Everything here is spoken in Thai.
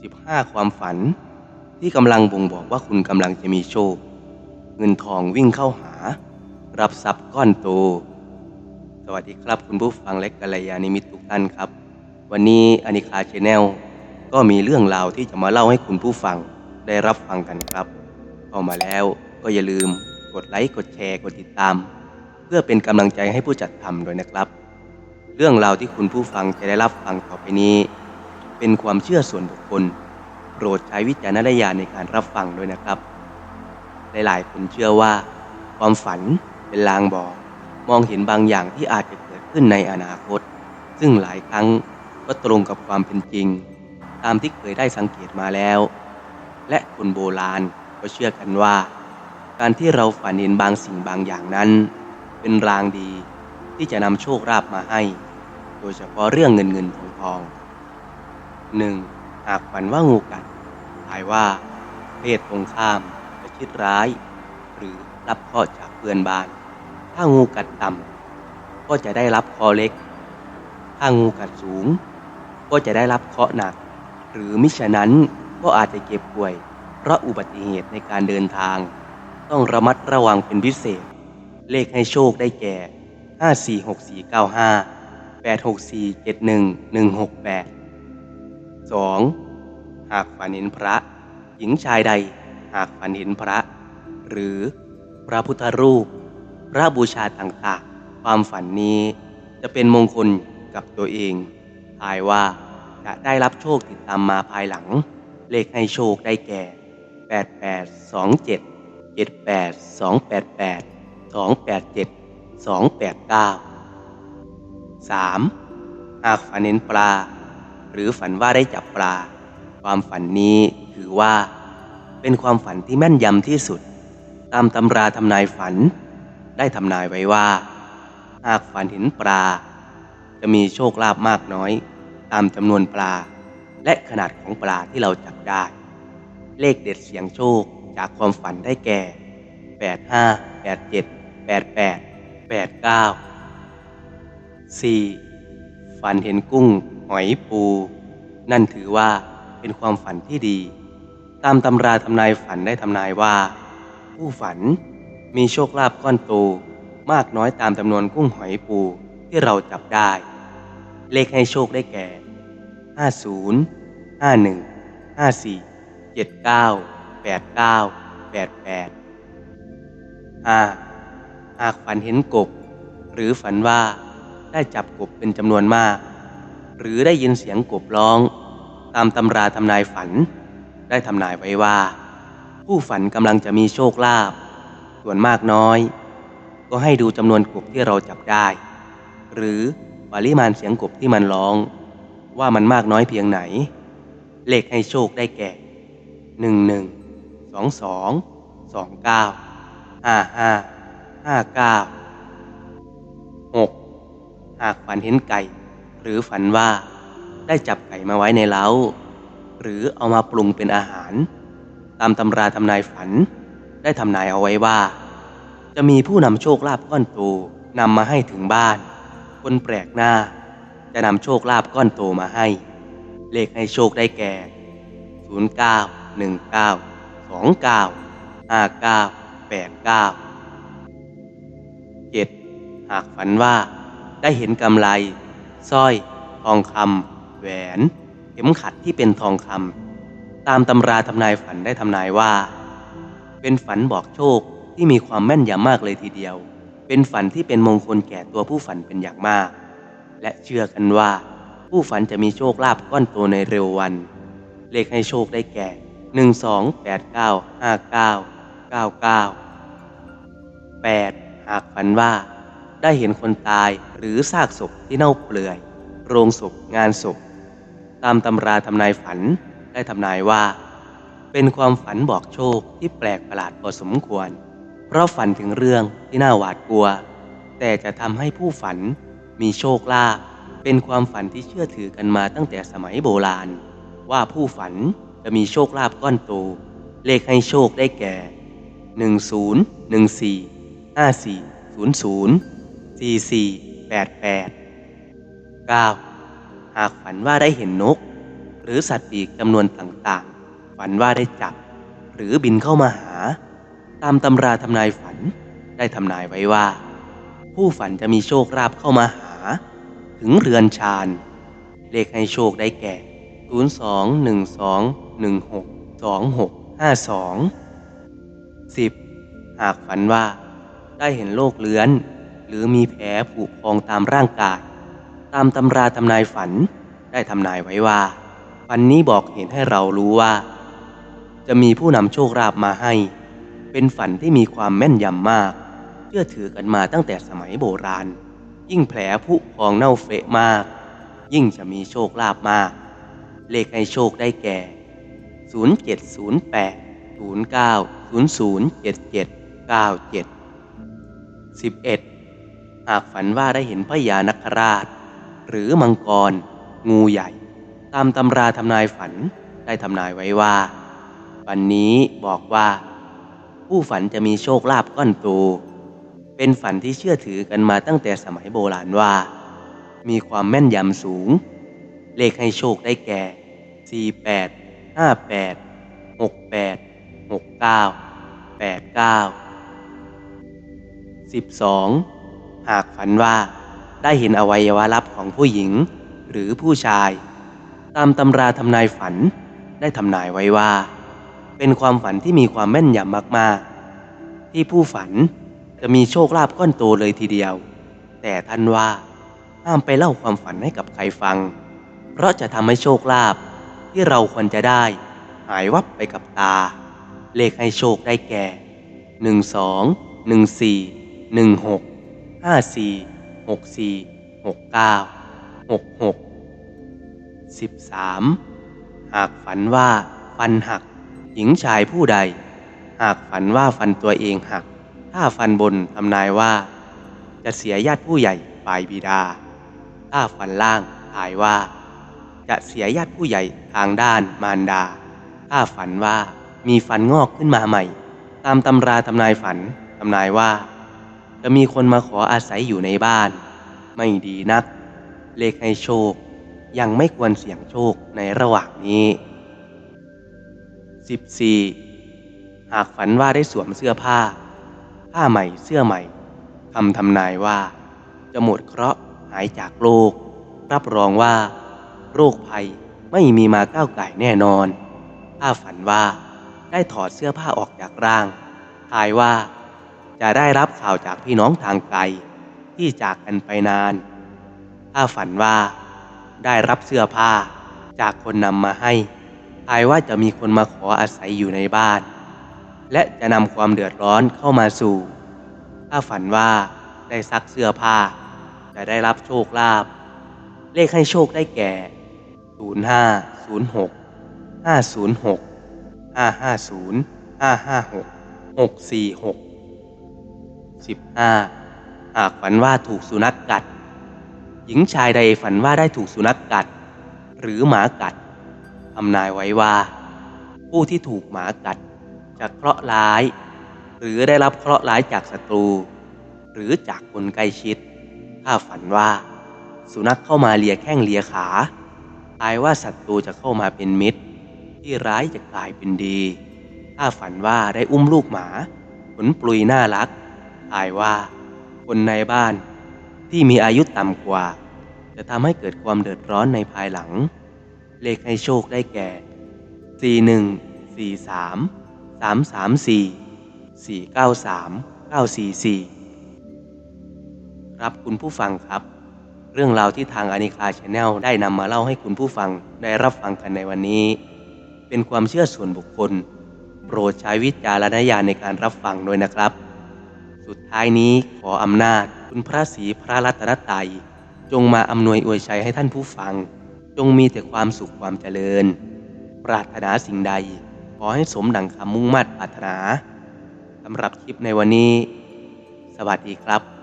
15 ความฝัน ที่กำลังบ่งบอกว่าคุณกำลังจะมีโชค เงินทองวิ่งเข้าหา รับทรัพย์ก้อนโต สวัสดีครับคุณผู้ฟังและกัลยาณิมิตรทุกท่านครับ วันนี้อนิคาชแนลก็มีเรื่องราวที่จะมาเล่าให้คุณผู้ฟังได้รับฟังกันครับเข้ามาแล้วก็อย่าลืมกดไลค์กดแชร์กดติดตาม เพื่อเป็นกำลังใจให้ผู้จัดทำด้วยนะครับ เรื่องราวที่คุณผู้ฟังจะได้รับฟังต่อไปนี้ เป็นความเชื่อส่วนบุคคล โปรดใช้วิจารณญาณในการรับฟังด้วยนะครับ หลายๆคนเชื่อว่า ความฝันเป็นลางบอก มองเห็นบางอย่างที่อาจจะเกิดขึ้นในอนาคต ซึ่งหลายครั้งก็ตรงกับความเป็นจริง ตามที่เคยได้สังเกตมาแล้ว และคนโบราณก็เชื่อกันว่า การที่เราฝันเห็นบางสิ่งบางอย่างนั้น เป็นรางดีที่จะนำโชคลาภมาให้ โดยเฉพาะเรื่องเงินเงินทองทอง หนึ่งหากฝันว่างูกัดหมายว่า เพศตรงข้ามจะคิดร้าย หรือรับเคราะห์จากเพื่อนบ้าน ถ้างูกัดต่ำก็จะได้รับคราะห์เล็ก ถ้างูกัดสูง ก็จะได้รับเคาะหนัก หรือมิฉะนั้นก็อาจจะเก็บป่วย เพราะอุบัติเหตุในการเดินทาง ต้องระมัดระวังเป็นพิเศษ เลขให้โชคได้แก่ 546495 86471168 2. หากฝันเห็นพระ หญิงชายใด หากฝันเห็นพระ หรือพระพุทธรูป พระบูชาต่างๆ ความฝันนี้จะเป็นมงคลกับตัวเอง ทายว่าจะได้รับโชคติดตามมาภายหลัง เลขให้โชคได้แก่ 8827 78288 287 289 3. หากฝันเห็นปลา หรือฝันว่าได้จับปลา ความฝันนี้ถือว่า เป็นความฝันที่แม่นยำที่สุด ตามตำราทำนายฝัน ได้ทำนายไว้ว่า หากฝันเห็นปลา จะมีโชคลาภมากน้อย ตามจำนวนปลา และขนาดของปลาที่เราจับได้ เลขเด็ดเสียงโชคจากความฝันได้แก่ 85 87 88 89 4. ฝันเห็นกุ้ง หอยปู นั่นถือว่าเป็นความฝันที่ดี ตามตำราทำนายฝันได้ทำนายว่า ผู้ฝันมีโชคลาภก้อนโตมากน้อยตามจำนวนกุ้งหอยปูที่เราจับได้ เลขให้โชคได้แก่ 50 51 54 79 89 88 5. หากฝันเห็นกบ หรือฝันว่าได้จับกบเป็นจำนวนมาก หรือได้ยินเสียงกบร้อง ตามตำราทำนายฝัน ได้ทำนายไว้ว่า ผู้ฝันกำลังจะมีโชคลาภส่วนมากน้อย ก็ให้ดูจำนวนกบที่เราจับได้ หรือปริมาณเสียงกบที่มันร้อง ว่ามันมากน้อยเพียงไหน เลขให้โชคได้แก่หนึ่งหนึ่งสองสองสองเก้าห้าห้าห้าเก้าหกหากฝันเห็นไก่ หรือฝันว่าได้จับไก่มาไว้ในเล้า หรือเอามาปรุงเป็นอาหาร ตามตำราทำนายฝัน ได้ทำนายเอาไว้ว่า จะมีผู้นำโชคลาภก้อนโตนำมาให้ถึงบ้าน คนแปลกหน้า จะนำโชคลาภก้อนโตมาให้ เลขให้โชคได้แก่ 09 19 29 59 89 7. หากฝันว่าได้เห็นกำไล สร้อย ทองคำแหวน เข็มขัดที่เป็นทองคำตามตำราทำนายฝันได้ทำนายว่า เป็นฝันบอกโชคที่มีความแม่นยำมากเลยทีเดียว เป็นฝันที่เป็นมงคลแก่ตัวผู้ฝันเป็นอย่างมาก และเชื่อกันว่า ผู้ฝันจะมีโชคลาภก้อนโตในเร็ววัน เลขให้โชคได้แก่ 1 2 8 9 5 9 9 9 8. หากฝันว่า ได้เห็นคนตายหรือซากศพที่เน่าเปื่อย โรงศพงานศพ ตามตำราทำนายฝันได้ทำนายว่า เป็นความฝันบอกโชคที่แปลกประหลาดพอสมควร เพราะฝันถึงเรื่องที่น่าหวาดกลัว แต่จะทำให้ผู้ฝันมีโชคลาภเป็นความฝันที่เชื่อถือกันมาตั้งแต่สมัยโบราณ ว่าผู้ฝันจะมีโชคลาภก้อนโต เลขให้โชคได้แก่ 10 14 54 00 44 88 9. หากฝันว่าได้เห็นนก หรือสัตว์ปีกจำนวนต่างๆ ฝันว่าได้จับ หรือบินเข้ามาหา ตามตำราทำนายฝันได้ทำนายไว้ว่า ผู้ฝันจะมีโชคลาภเข้ามาหา ถึงเรือนชานเลขให้โชคได้แก่ 02 12 16 26 52 10. หากฝันว่าได้เห็นโรคเลื้อน หรือมีแผลผุพองตามร่างกาย ตามตำราทำนายฝันได้ทำนายไว้ว่า ฝันนี้บอกเห็นให้เรารู้ว่า จะมีผู้นำโชคลาภมาให้ เป็นฝันที่มีความแม่นยำมาก เชื่อถือกันมาตั้งแต่สมัยโบราณ ยิ่งแผลผุพองเน่าเฟะมาก ยิ่งจะมีโชคลาภมาก เลขให้โชคได้แก่ 0708 09 0077 97 11. หากฝันว่าได้เห็นพญานคราช หรือมังกร งูใหญ่ ตามตำราทำนายฝันได้ทำนายไว้ว่า วันนี้บอกว่า ผู้ฝันจะมีโชคลาภก้อนโตเป็นฝันที่เชื่อถือกันมาตั้งแต่สมัยโบราณว่า มีความแม่นยำสูง เลขให้โชคได้แก่ 48 58 68 69 89 12. หากฝันว่าได้เห็นอวัยวะลับของผู้หญิงหรือผู้ชาย ตามตำราทำนายฝันได้ทำนายไว้ว่า เป็นความฝันที่มีความแม่นยำมากๆ ที่ผู้ฝันจะมีโชคลาภก้อนโตเลยทีเดียว แต่ท่านว่าห้ามไปเล่าความฝันให้กับใครฟัง เพราะจะทำให้โชคลาภที่เราควรจะได้ หายวับไปกับตา เลขให้โชคได้แก่12 14 16 54 64 69 66 13. หนึ่งหกากฝันว่าฟันหัก หญิงชายผู้ใด หากฝันว่าฟันตัวเองหัก ถ้าฟันบนทำนายว่า จะเสียญาติผู้ใหญ่ฝ่ายบิดา ถ้าฟันล่างทายว่า จะเสียญาติผู้ใหญ่ทางด้านมารดา ถ้าฝันว่ามีฟันงอกขึ้นมาใหม่ ตามตำราทำนายฝันทำนายว่า จะมีคนมาขออาศัยอยู่ในบ้าน ไม่ดีนัก เลขให้โชค ยังไม่ควรเสี่ยงโชคในระหว่างนี้ 14. หากฝันว่าได้สวมเสื้อผ้า ผ้าใหม่เสื้อใหม่คำทำนายว่า จะหมดเคราะห์หายจากโลก รับรองว่า โรคภัยไม่มีมาก้าวไก่แน่นอน ถ้าฝันว่าได้ถอดเสื้อผ้าออกจากร่างทายว่า จะได้รับข่าวจากพี่น้องทางไกล ที่จากกันไปนาน ถ้าฝันว่า ได้รับเสื้อผ้าจากคนนำมาให้ทายว่าจะมีคนมาขออาศัยอยู่ในบ้าน และจะนำความเดือดร้อนเข้ามาสู่ ถ้าฝันว่าได้ซักเสื้อผ้า จะได้รับโชคลาภเลขให้โชคได้แก่ 05 06 506 550 556 646 15 หากฝันว่าถูกสุนัขกกัด หญิงชายใดฝันว่าได้ถูกสุนัขกกัด หรือหมากัดทำนายไว้ว่า ผู้ที่ถูกหมากัดจะเคราะห์ร้าย หรือได้รับเคราะห์ร้ายจากศัตรู หรือจากคนใกล้ชิด ถ้าฝันว่า สุนัขเข้ามาเลียแข้งเลียขาทายว่าศัตรูจะเข้ามาเป็นมิตร ที่ร้ายจะกลายเป็นดี ถ้าฝันว่าได้อุ้มลูกหมาขนปลุยน่ารัก ทายว่า คนในบ้านที่มีอายุต่ำกว่า จะทำให้เกิดความเดือดร้อนในภายหลัง เลขให้โชคได้แก่ 41 43 334 493 944 ครับคุณผู้ฟังครับ เรื่องราวที่ทางอนิคาชาแนลได้นำมาเล่าให้คุณผู้ฟังได้รับฟังกันในวันนี้ เป็นความเชื่อส่วนบุคคล โปรดใช้วิจารณญาณในการรับฟังด้วยนะครับ สุดท้ายนี้ขออำนาจคุณพระศรีพระรัตนตรัยจงมาอำนวยอวยชัยให้ท่านผู้ฟัง จงมีแต่ความสุขความเจริญ ปรารถนาสิ่งใด ขอให้สมดังคำมุ่งมั่นปรารถนาสำหรับคลิปในวันนี้ สวัสดีครับ